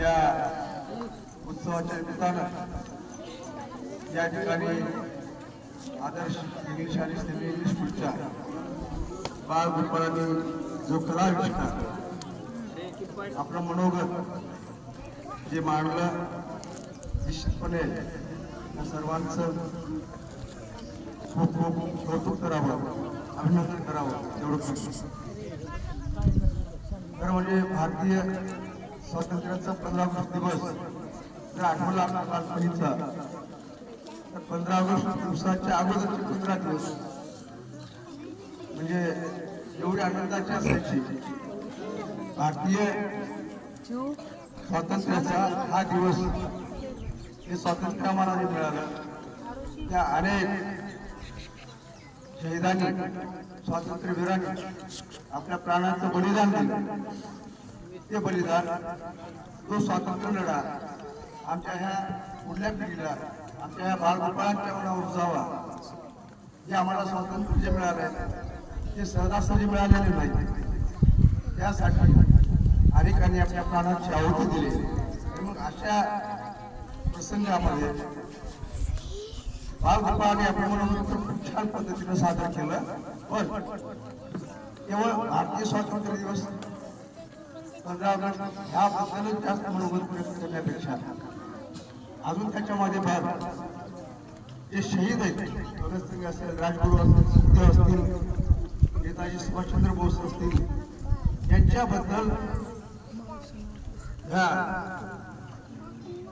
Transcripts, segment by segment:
या उत्सवाच्या निमित्तानं या ठिकाणी आदर्श इंग्लिश आणि सेमी इंग्लिश स्कूलच्या बाळ गोपाळांनी जो कला आविष्कार आपलं मनोगत जे मांडलं निश्चितपणे या सर्वांचं खूप खूप कौतुक करावं अभिनंदन करावं एवढं खरं म्हणजे भारतीय स्वातंत्र्याचा पंधरा ऑगस्ट दिवस. जर आठवला आपला तर पंधरा ऑगस्ट दिवसाच्या अगोदरचे पंधरा दिवस. म्हणजे एवढी आनंदाची असायची. भारतीय स्वातंत्र्याचा हा दिवस हे स्वातंत्र्य आम्हाला जे मिळालं. त्या अनेक शहीदांनी स्वातंत्र्यवीरांनी आपल्या प्राणाचं बलिदान दिलं. ते बलिदान तो स्वातंत्र्य लढा. आमच्या ह्या पुढल्या पिढीला आमच्या ह्या बालगोपाळांच्या मनावर जावा. जे आम्हाला स्वातंत्र्य जे मिळालं ते सहजासहजी मिळालेले नाही. त्यासाठी अनेकांनी आपल्या प्राणाची आहुती दिली. मग अशा प्रसंगामध्ये बाळगोपाळाने आपल्या मनोरंजन खूप छान पद्धतीनं सादर केलं. पण केवळ भारतीय स्वातंत्र्य दिवस पंधरा ऑगस्ट ह्याबद्दलच जास्त मनोगत व्यक्त करण्यापेक्षा अजून त्याच्यामध्ये भाग जे शहीद आहेत भगतसिंग असेल राजगुरू असतील सुखदेव असतील नेताजी सुभाषचंद्र बोस असतील यांच्याबद्दल ह्या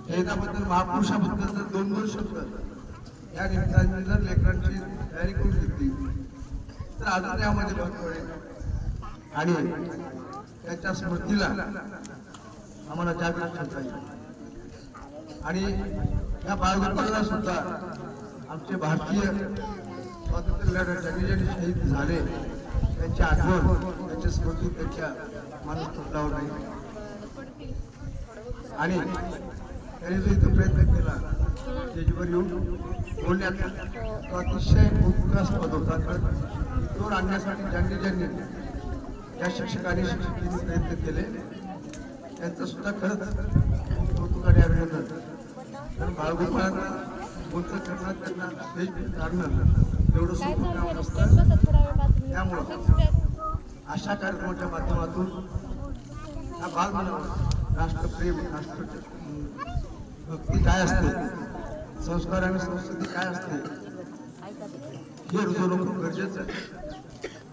शहीदाबद्दल महापुरुषाबद्दल जर दोन दोन शब्द. या निमित्ताने जर लेकरांची तयारी करून घेतली तर अजून यामध्ये भर पडेल आणि त्याच्या स्मृतीला आम्हाला जागृत ठेवता येईल. आणि या बाळगोपाळाला सुद्धा आमचे भारतीय स्वातंत्र्य लढ्यात जे शहीद झाले त्यांची आठवण त्यांच्या स्मृती त्यांच्या मनात तुटलावर नाही आणि त्यांनी जो इथं प्रयत्न केला स्टेजवर येऊन बोलण्याचा तो अतिशय उत्कृष्ट होता. तो आणण्यासाठी ज्यांनी ज्यांनी ज्या शिक्षकांनी शिक्षकांनी प्रयत्न केले. त्यांचं सुद्धा खरंच कौतुक आणि अभिनंदन. कारण बाळगोपाळांना बोलतं करणं त्यांना स्टेज काढणं एवढं सोपं काम नसतं त्यामुळं अशा कार्यक्रमाच्या माध्यमातून हा भाग म्हणून राष्ट्रप्रेम राष्ट्र भक्ती काय असते? संस्कार आणि संस्कृती काय असते? हे रुजवणं खूप गरजेचं आहे.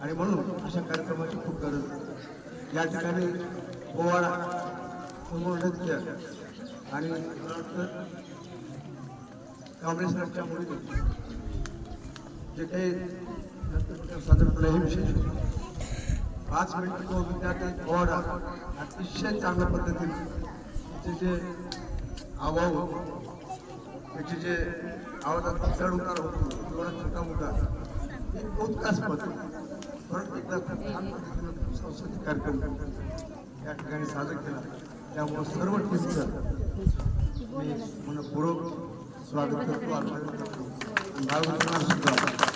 आणि म्हणून अशा कार्यक्रमाची खूप गरज आहे. या ठिकाणी पोवाडा समोर नृत्य आणि मला वाटतं काँग्रेसच्या मुली जे काही सादर केलं हे विशेष पाच मिनिट तो विद्यार्थी पोवाडा अतिशय चांगल्या पद्धतीने त्याचे जे आवाज त्याचे जे आवाजात चढ उतार होतो थोडा छोटा मोठा हे उत्कास पद्धत परत एकदा छान पद्धतीनं सांस्कृतिक कार्यक्रम या ठिकाणी साजरा केला त्यामुळं सर्व टीमचं मी मनपूर्वक स्वागत करतो आभार करतो आणि सुद्धा